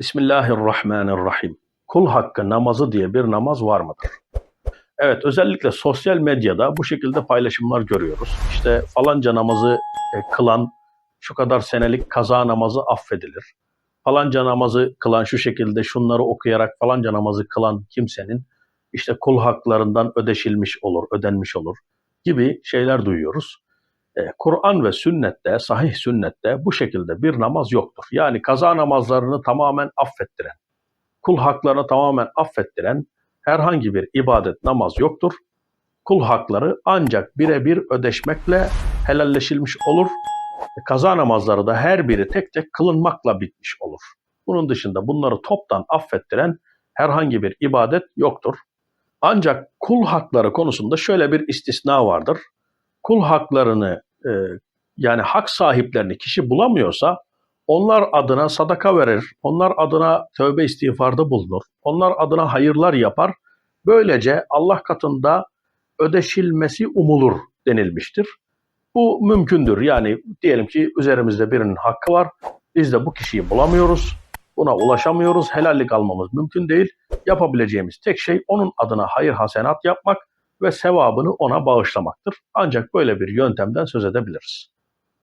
Bismillahirrahmanirrahim. Kul hakkı namazı diye bir namaz var mıdır? Evet, özellikle sosyal medyada bu şekilde paylaşımlar görüyoruz. İşte falanca namazı e, kılan şu kadar senelik kaza namazı affedilir. Falanca namazı kılan şu şekilde şunları okuyarak falanca namazı kılan kimsenin işte kul haklarından ödeşilmiş olur, ödenmiş olur gibi şeyler duyuyoruz. E, Kur'an ve sünnette, sahih sünnette bu şekilde bir namaz yoktur. Yani kaza namazlarını tamamen affettiren, kul haklarını tamamen affettiren herhangi bir ibadet namaz yoktur. Kul hakları ancak birebir ödeşmekle helalleşilmiş olur. E, Kaza namazları da her biri tek tek kılınmakla bitmiş olur. Bunun dışında bunları toptan affettiren herhangi bir ibadet yoktur. Ancak kul hakları konusunda şöyle bir istisna vardır. Kul haklarını e, yani hak sahiplerini kişi bulamıyorsa onlar adına sadaka verir, onlar adına tövbe istiğfarda bulunur, onlar adına hayırlar yapar. Böylece Allah katında ödeşilmesi umulur denilmiştir. Bu mümkündür. Yani diyelim ki üzerimizde birinin hakkı var. Biz de bu kişiyi bulamıyoruz. Buna ulaşamıyoruz. Helallik almamız mümkün değil. Yapabileceğimiz tek şey onun adına hayır hasenat yapmak ve sevabını ona bağışlamaktır. Ancak böyle bir yöntemden söz edebiliriz.